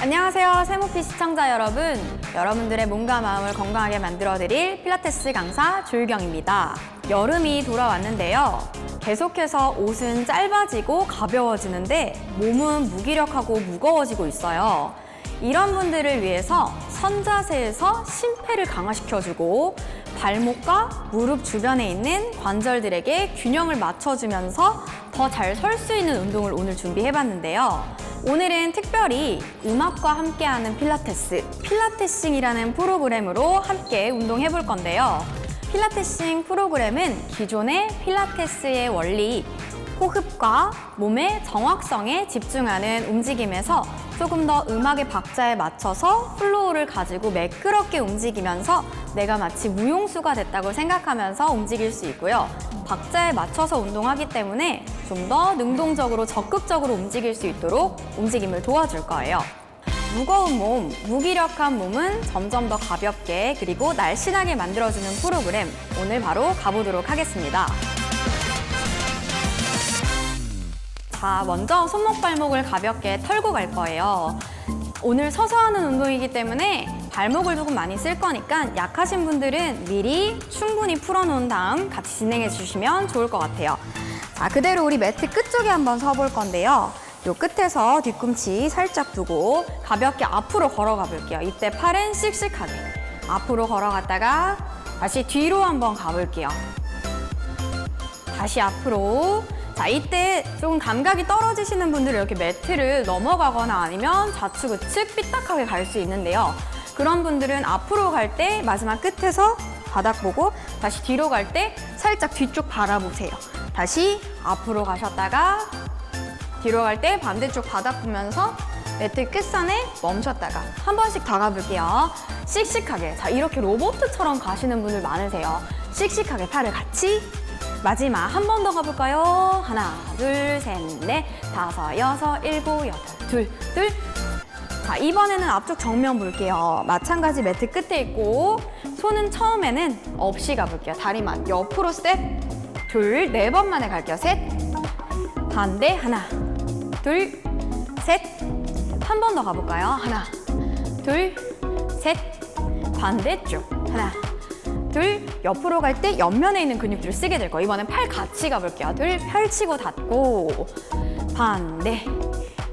안녕하세요. 세모피 시청자 여러분. 여러분들의 몸과 마음을 건강하게 만들어드릴 필라테스 강사 조유경입니다. 여름이 돌아왔는데요. 계속해서 옷은 짧아지고 가벼워지는데 몸은 무기력하고 무거워지고 있어요. 이런 분들을 위해서 선자세에서 심폐를 강화시켜주고 발목과 무릎 주변에 있는 관절들에게 균형을 맞춰주면서 더 잘 설 수 있는 운동을 오늘 준비해봤는데요. 오늘은 특별히 음악과 함께하는 필라테스, 필라테싱이라는 프로그램으로 함께 운동해 볼 건데요. 필라테싱 프로그램은 기존의 필라테스의 원리, 호흡과 몸의 정확성에 집중하는 움직임에서 조금 더 음악의 박자에 맞춰서 플로우를 가지고 매끄럽게 움직이면서 내가 마치 무용수가 됐다고 생각하면서 움직일 수 있고요. 박자에 맞춰서 운동하기 때문에 좀 더 능동적으로 적극적으로 움직일 수 있도록 움직임을 도와줄 거예요. 무거운 몸, 무기력한 몸은 점점 더 가볍게 그리고 날씬하게 만들어주는 프로그램 오늘 바로 가보도록 하겠습니다. 자, 먼저 손목 발목을 가볍게 털고 갈 거예요. 오늘 서서 하는 운동이기 때문에 발목을 조금 많이 쓸 거니까 약하신 분들은 미리 충분히 풀어놓은 다음 같이 진행해 주시면 좋을 것 같아요. 자, 그대로 우리 매트 끝쪽에 한번 서볼 건데요. 요 끝에서 뒤꿈치 살짝 두고 가볍게 앞으로 걸어가 볼게요. 이때 팔은 씩씩하게 앞으로 걸어갔다가 다시 뒤로 한번 가볼게요. 다시 앞으로. 자, 이때 조금 감각이 떨어지시는 분들은 이렇게 매트를 넘어가거나 아니면 좌측, 우측 삐딱하게 갈 수 있는데요. 그런 분들은 앞으로 갈 때 마지막 끝에서 바닥 보고 다시 뒤로 갈 때 살짝 뒤쪽 바라보세요. 다시 앞으로 가셨다가 뒤로 갈 때 반대쪽 바닥 보면서 매트 끝선에 멈췄다가 한 번씩 더 가볼게요. 씩씩하게. 자, 이렇게 로봇처럼 가시는 분들 많으세요. 씩씩하게 팔을 같이 마지막 한 번 더 가볼까요? 하나, 둘, 셋, 넷, 다섯, 여섯, 일곱, 여덟, 둘, 둘. 자, 이번에는 앞쪽 정면 볼게요. 마찬가지 매트 끝에 있고, 손은 처음에는 없이 가볼게요. 다리만 옆으로 스텝, 둘, 네 번 만에 갈게요. 셋, 반대, 하나, 둘, 셋. 한 번 더 가볼까요? 하나, 둘, 셋. 반대쪽. 하나, 둘, 옆으로 갈 때 옆면에 있는 근육들을 쓰게 될 거예요. 이번엔 팔 같이 가볼게요. 둘, 펼치고 닫고. 반대.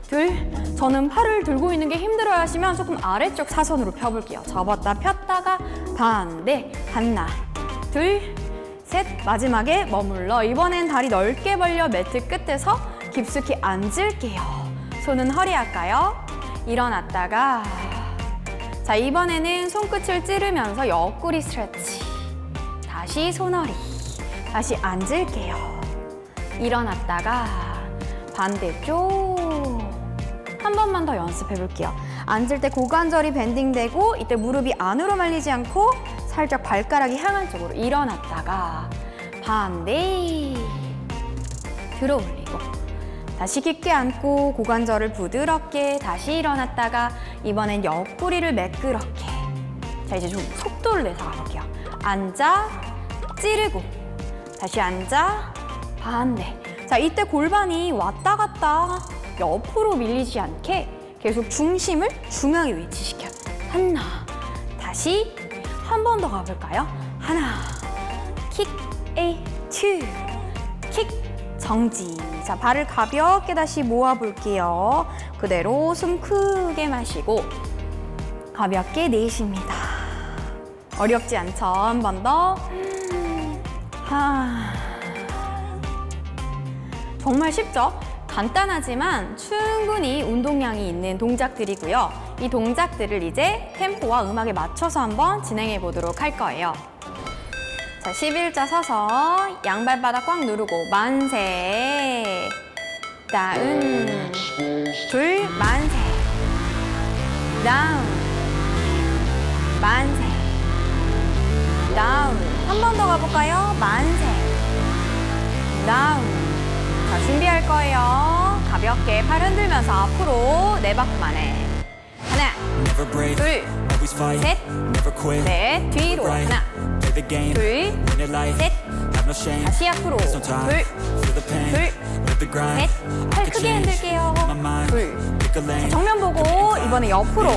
둘, 저는 팔을 들고 있는 게 힘들어 하시면 조금 아래쪽 사선으로 펴볼게요. 접었다 폈다가 반대. 하나, 둘, 셋. 마지막에 머물러. 이번엔 다리 넓게 벌려 매트 끝에서 깊숙이 앉을게요. 손은 허리 할까요? 일어났다가 자 이번에는 손끝을 찌르면서 옆구리 스트레치 다시 손허리 다시 앉을게요. 일어났다가 반대쪽 한 번만 더 연습해 볼게요. 앉을 때 고관절이 밴딩되고 이때 무릎이 안으로 말리지 않고 살짝 발가락이 향한 쪽으로 일어났다가 반대 들어 올리고 다시 깊게 앉고 고관절을 부드럽게 다시 일어났다가 이번엔 옆구리를 매끄럽게 자 이제 좀 속도를 내서 가볼게요 앉아 찌르고 다시 앉아 반대 자 이때 골반이 왔다 갔다 옆으로 밀리지 않게 계속 중심을 중앙에 위치시켜 하나 다시 한 번 더 가볼까요 하나 킥 A 투킥 정지. 자, 발을 가볍게 다시 모아볼게요. 그대로 숨 크게 마시고 가볍게 내쉽니다. 어렵지 않죠? 한 번 더. 하. 정말 쉽죠? 간단하지만 충분히 운동량이 있는 동작들이고요. 이 동작들을 이제 템포와 음악에 맞춰서 한번 진행해 보도록 할 거예요. 자, 11자 서서 양발바닥 꽉 누르고 만세. 다운. 둘, 만세. 다운. 만세. 다운. 한 번 더 가볼까요? 만세. 다운. 자, 준비할 거예요. 가볍게 팔 흔들면서 앞으로 네 바퀴 만에. 하나, 둘, 셋. 넷, 뒤로. 하나, 둘. 셋. 다시 앞으로. There's no time. 둘, Feel the pain. 둘, Live the grind. 셋, I 팔 could 크게 흔들게요. 둘. 정면 보고 이번에 옆으로.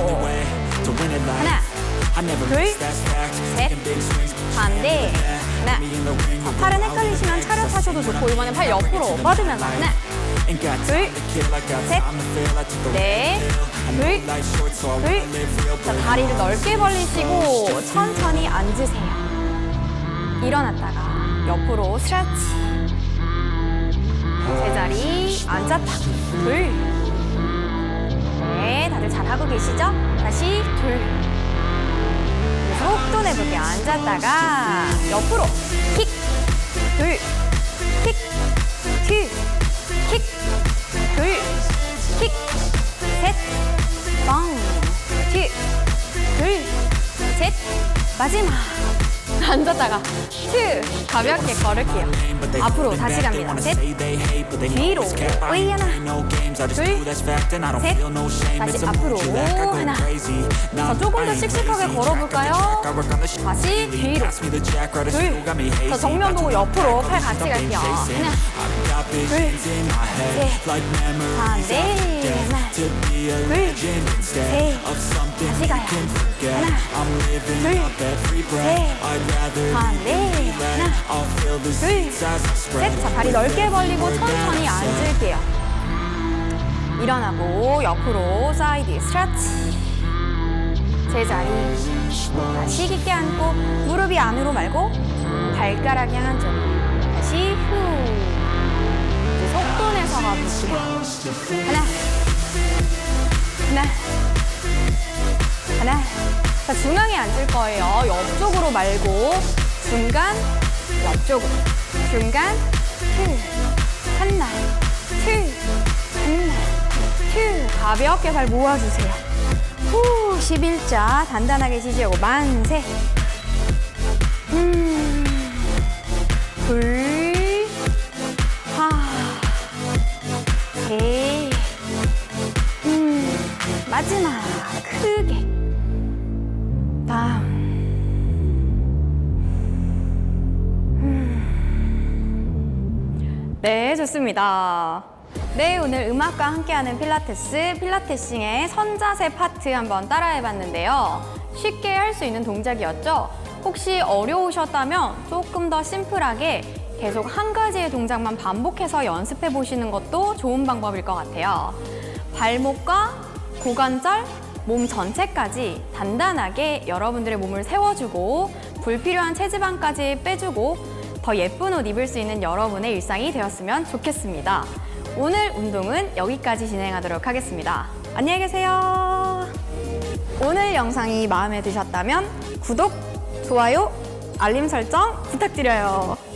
하나, 둘. 셋. 반대. 하나. You 팔은 헷갈리시면 win it. 차렷 하셔도 좋고 이번에 팔 옆으로 뻗으면서 하나, 둘, 셋, 넷, 둘, 둘. 자, 다리를 넓게 벌리시고 천천히 앉으세요. 일어났다가 옆으로 스트레치. 제자리 앉았다. 둘. 네, 다들 잘하고 계시죠? 다시 둘. 속도 내볼게요. 앉았다가 옆으로 킥. 둘. 킥. 투. 킥. 둘. 킥. 셋. 빵. 투. 둘. 셋. 마지막. 앉았다가 투. 가볍게 걸을게요. 앞으로 다시 갑니다. 셋. 뒤로. 오이 하나. playing no games. I just 둘. do that's fact, and I don't 셋. feel no shame. 다시 앞으로. 하나. 자, 조금 더 씩씩하게. 걸어볼까요? 다시. 뒤로. Pass me the jack, right, 둘. it's got me hazy. 자, 정면 보고 옆으로 팔 같이 갈게요. 하나. I've got visions in my head, 셋. like memories 반대. 하나. To be a legend instead 셋. of something 다시 가요. 하나. I'm living 둘. up every breath. 셋. Leave than 하나. I'll feel the 둘. seeds as I spread. 셋. 자, 다리 넓게 벌리고 천천히 앉을게요. 일어나고 옆으로 사이드 스트레치. 제자리. 다시 깊게 앉고 무릎이 안으로 말고 발가락 향한 쪽. 다시 후. 속도 내서 가볼게요. 하나. 하나. 하나. 자, 중앙에 앉을 거예요. 옆쪽으로 말고 중간, 옆쪽으로. 중간, 큐. 하나, 큐. 하나, 큐. 가볍게 발 모아주세요. 후, 11자 단단하게 지지하고 만세. 음, 둘, 하, 셋, 음, 마지막 좋습니다. 네, 오늘 음악과 함께하는 필라테스, 필라테싱의 선자세 파트 한번 따라해봤는데요. 쉽게 할 수 있는 동작이었죠? 혹시 어려우셨다면 조금 더 심플하게 계속 한 가지의 동작만 반복해서 연습해 보시는 것도 좋은 방법일 것 같아요. 발목과 고관절, 몸 전체까지 단단하게 여러분들의 몸을 세워주고 불필요한 체지방까지 빼주고 더 예쁜 옷 입을 수 있는 여러분의 일상이 되었으면 좋겠습니다. 오늘 운동은 여기까지 진행하도록 하겠습니다. 안녕히 계세요. 오늘 영상이 마음에 드셨다면 구독, 좋아요, 알림 설정 부탁드려요.